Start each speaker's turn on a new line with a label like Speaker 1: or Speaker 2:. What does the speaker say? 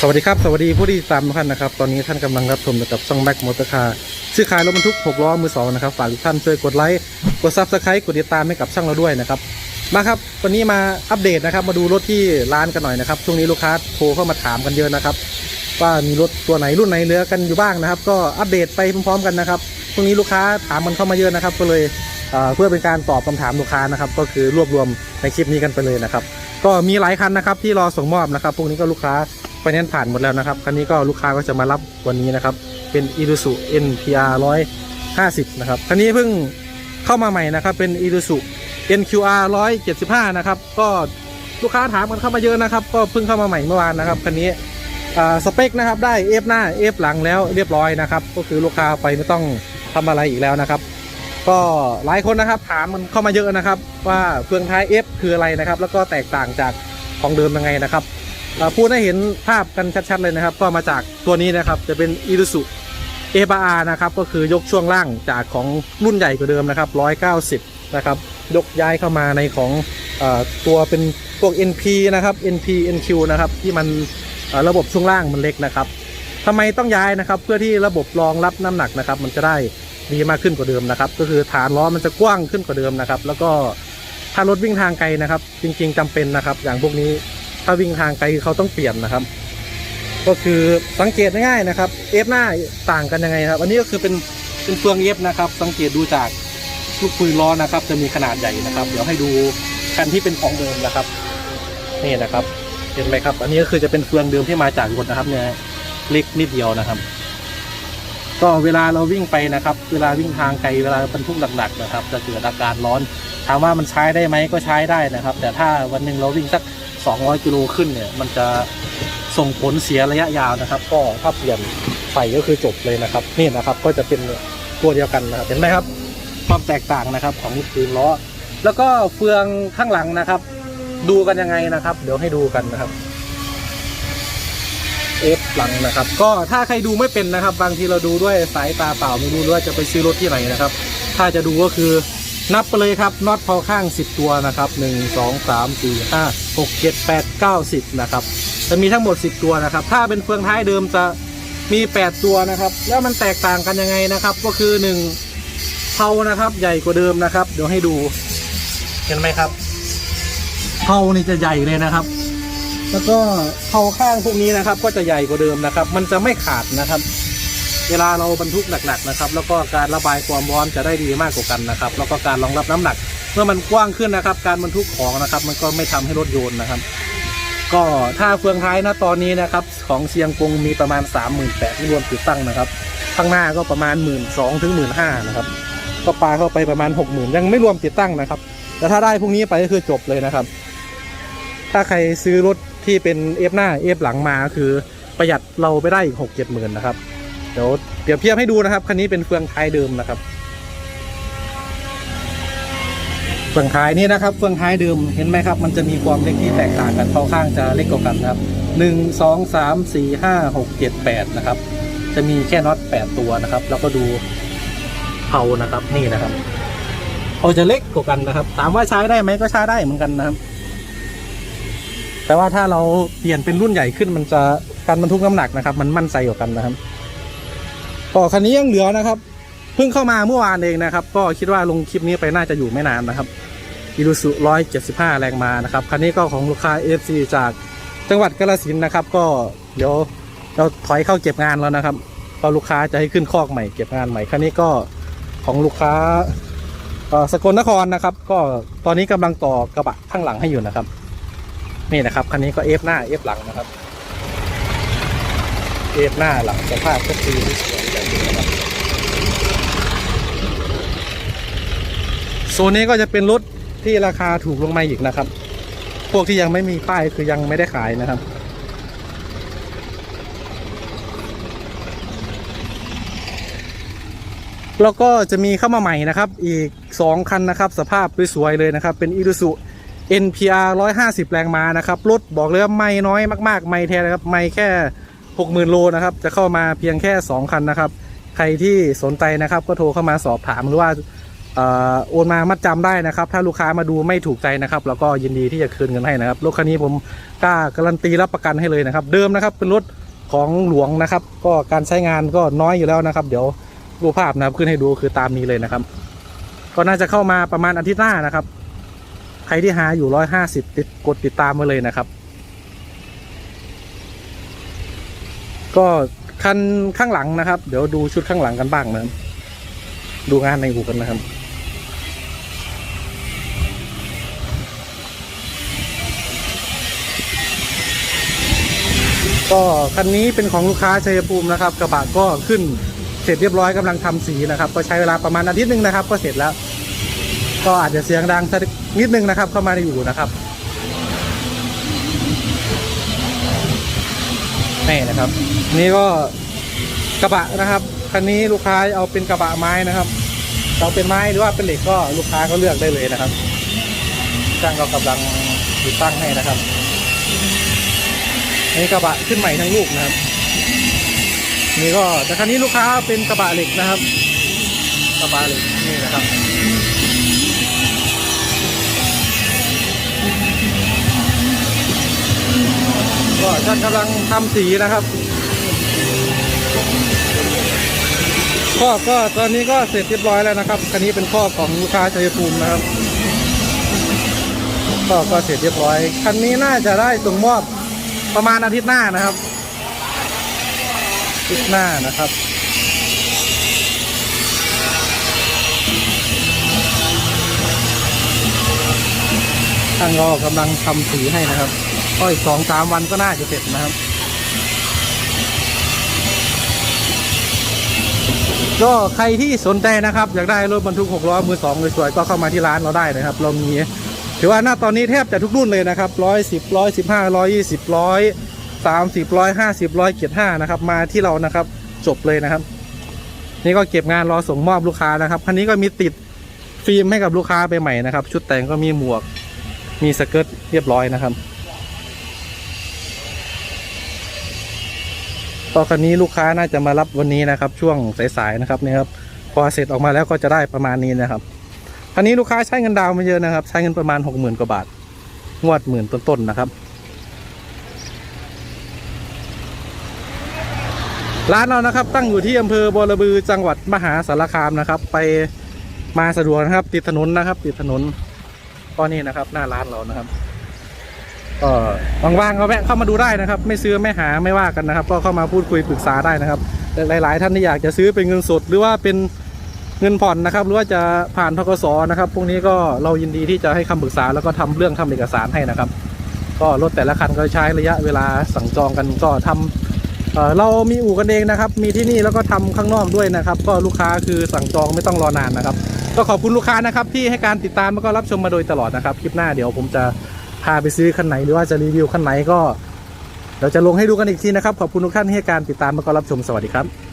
Speaker 1: สวัสดีครับ สวัสดีผู้ที่ติดตามทุกท่านนะครับ ตอนนี้ท่านกำลังรับชมกับช่องแม็กมอเตอร์คาร์ซื้อขายรถบรรทุก 6 ล้อมือสองนะครับ ฝากทุกท่านช่วยกดไลค์ กดซับสไครต์กดติดตามให้กับช่องเราด้วยนะครับ มาครับ วันนี้มาอัปเดตนะครับ มาดูรถที่ร้านกันหน่อยนะครับ ช่วงนี้ลูกค้าโทรเข้ามาถามกันเยอะนะครับ ว่ามีรถตัวไหนรุ่นไหนเหลือกันอยู่บ้างนะครับ ก็อัปเดตไปพร้อมๆกันนะครับ ช่วงนี้ลูกค้าถามมันเข้ามาเยอะนะครับ ก็เลยเเพื่อเป็นการตอบคำถามลูกค้านะครับ ก็คือรวบรวมในคลิปนี้กันไปเลยนะครับ ก็มีหลายคันนะครับที่รอส่งมอบนะครับ พวกนี้ก็ลูกค้า ไฟแนนซ์ผ่านหมดแล้วนะครับคันนี้ก็ลูกค้าก็จะมารับวันนี้นะครับ เป็น i r u s u NPR 150 นะครับคันนี้เพิ่งเข้ามาใหม่นะครับ เป็น i r u s u NQR 175 นะครับ ก็ลูกค้าถามกันเข้ามาเยอะนะครับ ก็เพิ่งเข้ามาใหม่เมื่อวานนะครับคันนี้อ่าสเปคนะครับได้ F หน้า F หลังแล้วเรียบร้อยนะครับ ก็คือลูกค้าไปไม่ต้องทำอะไรอีกแล้วนะครับ ก็หลายคนนะครับถามมันเข้ามาเยอะนะครับ ว่าเฟืองท้าย F คืออะไรนะครับ แล้วก็แตกต่างจากของเดิมยังไงนะครับ พูดให้เห็นภาพกันชัดๆเลยนะครับ ก็มาจากตัวนี้นะครับจะเป็น i r u s u a b r นะครับก็คือยกช่วงล่างจากของรุ่นใหญ่กว่าเดิมนะครับ 190 นะครับยกย้ายเข้ามาในของอตัวเป็นพวก NP นะครับ NP NQ นะครับที่มันระบบช่วงล่างมันเล็กนะครับทำไมต้องย้ายนะครับ เพื่อที่ระบบรองรับน้ำหนักนะครับ มันจะได้ดีมากขึ้นกว่าเดิมนะครับ ก็คือฐานล้อมันจะกว้างขึ้นกว่าเดิมนะครับ แล้วก็ถ้ารถวิ่งทางไกลนะครับ จริง ๆจำเป็นนะครับ อย่างพวกนี้ ถ้าวิ่งทางไกลเขาต้องเปลี่ยนนะครับ ก็คือสังเกตง่ายๆนะครับ เอฟหน้าต่างกันยังไงครับ อันนี้ก็คือเป็นเป็นเฟืองเอฟนะครับ สังเกตดูจากลูกปืนล้อนะครับ จะมีขนาดใหญ่นะครับ เดี๋ยวให้ดูคันที่เป็นของเดิมนะครับ นี่นะครับ เห็นไหมครับ อันนี้ก็คือจะเป็นเฟืองเดิมที่มาจากรถนะครับเนี่ยเล็กนิดเดียวนะครับ ก็เวลาเราวิ่งไปนะครับ เวลาวิ่งทางไกลเวลาบรรทุกหนักๆนะครับ จะเกิดอาการร้อน ถามว่ามันใช้ได้ไหมก็ใช้ได้นะครับ แต่ถ้าวันหนึ่งเราวิ่งสัก 200 กิโลขึ้นเนี่ย มันจะส่งผลเสียระยะยาวนะครับ ก็ถ้าเปลี่ยนไฟก็คือจบเลยนะครับ นี่นะครับก็จะเป็นตัวเดียวกันนะครับเห็นไหมครับ ความแตกต่างนะครับของปืนล้อ แล้วก็เฟืองข้างหลังนะครับ ดูกันยังไงนะครับ เดี๋ยวให้ดูกันนะครับเอฟหลังนะครับ ก็ถ้าใครดูไม่เป็นนะครับ บางทีเราดูด้วยสายตาเปล่าไม่รู้ว่าจะไปซื้อรถที่ไหนนะครับ ถ้าจะดูก็คือ นับไปเลยครับน็อตพอข้าง 10 ตัวนะครับ 1 2 3 4 5 6 7 8 9 10นะครับจะมีทั้งหมด 10 ตัวนะครับ ถ้าเป็นเฟืองท้ายเดิมจะมี 8 ตัวนะครับ แล้วมันแตกต่างกันยังไงนะครับ ก็คือ 1เผานะครับ ใหญ่กว่าเดิมนะครับ เดี๋ยวให้ดู เห็นไหมครับเผานี่จะใหญ่เลยนะครับ แล้วก็เผาข้างพวกนี้นะครับ ก็จะใหญ่กว่าเดิมนะครับ มันจะไม่ขาดนะครับ เวลาเราบรรทุกหนักๆนะครับ แล้วก็การระบายความร้อนจะได้ดีมากกว่ากันนะครับ แล้วก็การรองรับน้ำหนัก เมื่อมันกว้างขึ้นนะครับ การบรรทุกของนะครับ มันก็ไม่ทำให้รถโยนนะครับ ก็ถ้าเฟืองท้ายนะตอนนี้นะครับ ของเชียงกงมีประมาณ 3 8 0 0 0ที่รวมติดตั้งนะครับ ข้างหน้าก็ประมาณ 1 2ื่นถึงหมื่นห้านะครับก็ปลาเข้าไปประมาณ 6 0,000 ยังไม่รวมติดตั้งนะครับ แต่ถ้าได้พวกนี้ไปก็คือจบเลยนะครับ ถ้าใครซื้อรถที่เป็นเอฟหน้าเอฟหลังมาก็คือประหยัดเราไปได้อีกหกเจ็ดหมื่นนะครับ เดี๋ยวเดี๋ยวเทียบให้ดูนะครับ คันนี้เป็นเฟืองท้ายเดิมนะครับ เฟืองท้ายนี่นะครับ เฟืองท้ายเดิมเห็นไหมครับ มันจะมีความเล็กที่แตกต่างกันเข้าข้างจะเล็กกว่ากันครับหนึ่งสองสามสี่ห้าหกเจ็ดแปดนะครับ จะมีแค่น็อตแปดตัวนะครับ แล้วก็ดูเผานะครับนี่นะครับเขาจะเล็กกว่ากันนะครับ ถามว่าใช้ได้ไหมก็ใช้ได้เหมือนกันนะครับ แต่ว่าถ้าเราเปลี่ยนเป็นรุ่นใหญ่ขึ้นมันจะการบรรทุกน้ำหนักนะครับ มันมั่นใจกว่ากันนะครับ ก็คันนี้ยังเหลือนะครับ เพิ่งเข้ามาเมื่อวานเองนะครับ ก็คิดว่าลงคลิปนี้ไปน่าจะอยู่ไม่นานนะครับอิรุสุร้อยเจ็ดสิบห้าแรงมานะครับ คันนี้ก็ของลูกค้าเอฟซีจากจังหวัดกาฬสินนะครับ ก็เดี๋ยวเราถอยเข้าเก็บงานแล้วนะครับก็ลูกค้าจะให้ขึ้นคอกใหม่เก็บงานใหม่คันนี้ก็ของลูกค้าสกลนครนะครับ ก็ตอนนี้กำลังต่อกระบะข้างหลังให้อยู่นะครับ นี่นะครับคันนี้ก็เอฟหน้าเอฟหลังนะครับ เอฟหน้าหลังสภาพก็คือสวยแบบนี้นะครับโซนนี้ก็จะเป็นรถที่ราคาถูกลงมาอีกนะครับ พวกที่ยังไม่มีป้ายคือยังไม่ได้ขายนะครับแล้วก็จะมีเข้ามาใหม่นะครับ อีก 2 คันนะครับ สภาพสวยๆเลยนะครับ เป็น i r u s u NPR 150 แรงม้านะครับ รถบอกเลยว่าไม่น้อยมาก ๆ ไม่แท้นะครับ ไม่แค่ 60,000โลนะครับ จะเข้ามาเพียงแค่ 2 คันนะครับ ใครที่สนใจนะครับ ก็โทรเข้ามาสอบถามหรือว่าอ่อโอนมามัดจำได้นะครับ ถ้าลูกค้ามาดูไม่ถูกใจนะครับเราก็ยินดีที่จะคืนเงินให้นะครับรถคันนี้ผมกล้าการันตีรับประกันให้เลยนะครับ เดิมนะครับเป็นรถของหลวงนะครับ ก็การใช้งานก็น้อยอยู่แล้วนะครับ เดี๋ยวรูปภาพนะครับขึ้นให้ดูคือตามนี้เลยนะครับ ก็น่าจะเข้ามาประมาณอาทิตย์หน้านะครับ ใครที่หาอยู่ร้อยห้าสิบติดกดติดตามมาเลยนะครับ ก็คันข้างหลังนะครับ เดี๋ยวดูชุดข้างหลังกันบ้างนะครับดูงานในอู่กันนะครับก็คันนี้เป็นของลูกค้าชัยภูมินะครับ กระบะก็ขึ้นเสร็จเรียบร้อยกำลังทำสีนะครับ ก็ใช้เวลาประมาณอาทิตย์หนึ่งนะครับ ก็เสร็จแล้ว ก็อาจจะเสียงดังสักนิดนึงนะครับ เข้ามาในอยู่นะครับ นี่นะครับ นี่ก็กระบะนะครับคันนี้ลูกค้าเอาเป็นกระบะไม้นะครับเอาเป็นไม้หรือว่าเป็นเหล็กก็ลูกค้าก็เลือกได้เลยนะครับช่างก็กำลังติดตั้งให้นะครับนี่กระบะขึ้นใหม่ทั้งลูกนะครับ นี่ก็แต่คันนี้ลูกค้าเป็นกระบะเหล็กนะครับ กระบะเหล็กนี่นะครับ ก็ท่านกำลังทำสีนะครับข้อก็ตอนนี้ก็เสร็จเรียบร้อยแล้วนะครับ คันนี้เป็นข้อของลูกค้าชัยภูมินะครับก็ก็เสร็จเรียบร้อย คันนี้น่าจะได้ส่งมอบประมาณอาทิตย์หน้านะครับอาทิตย์หน้านะครับทางก็กำลังทำสีให้นะครับ ก็อีกสองสามวันก็น่าจะเสร็จนะครับ ก็ใครที่สนใจนะครับ อยากได้รถบรรทุกหกล้อมือสองสวยๆก็เข้ามาที่ร้านเราได้นะครับ เรามีถือว่าหน้าตอนนี้แทบจะทุกรุ่นเลยนะครับร้อยสิบร้อยสิบห้าร้อยยี่สิบร้อยสามสิบร้อยห้าสิบร้อยเกียรห้านะครับ มาที่เรานะครับ จบเลยนะครับ นี่ก็เก็บงานรอส่งมอบลูกค้านะครับคันนี้ก็มีติดฟิล์มให้กับลูกค้าไปใหม่นะครับ ชุดแต่งก็มีหมวก มีสเกิร์ตเรียบร้อยนะครับ ต่อคันนี้ลูกค้าน่าจะมารับวันนี้นะครับ ช่วงสายๆนะครับนี่ครับพอเสร็จออกมาแล้วก็จะได้ประมาณนี้นะครับคันนี้ลูกค้าใช้เงินดาวน์มาเยอะนะครับ ใช้เงินประมาณหกหมื่นกว่าบาท งวดหมื่นต้นๆนะครับ ร้านเรานะครับ ตั้งอยู่ที่อำเภอบอระบือจังหวัดมหาสารคามนะครับ ไปมาสะดวกนะครับ ติดถนนนะครับ ติดถนนก็นี่นะครับ หน้าร้านเรานะครับ ก็ว่างๆก็แวะเข้ามาดูได้นะครับ ไม่ซื้อไม่หาไม่ว่ากันนะครับ ก็เข้ามาพูดคุยปรึกษาได้นะครับ หลายๆ ท่านที่อยากจะซื้อเป็นเงินสดหรือว่าเป็นเงินผ่อนนะครับ หรือว่าจะผ่านทกสนะครับ พวกนี้ก็เรายินดีที่จะให้คำปรึกษาแล้วก็ทำเรื่องทำเอกสารให้นะครับ ก็รถแต่ละคันก็ใช้ระยะเวลาสั่งจองกันก็ทำเออเรามีอู่กันเองนะครับ มีที่นี่แล้วก็ทำข้างนอกด้วยนะครับ ก็ลูกค้าคือสั่งจองไม่ต้องรอนานนะครับ ก็ขอบคุณลูกค้านะครับที่ให้การติดตามแล้วก็รับชมมาโดยตลอดนะครับ คลิปหน้าเดี๋ยวผมจะ พาไปซื้อคันไหนหรือว่าจะรีวิวคันไหนก็ เราจะลงให้ดูกันอีกทีนะครับ ขอบคุณทุกท่านที่ให้การติดตามมาก็รับชมสวัสดีครับ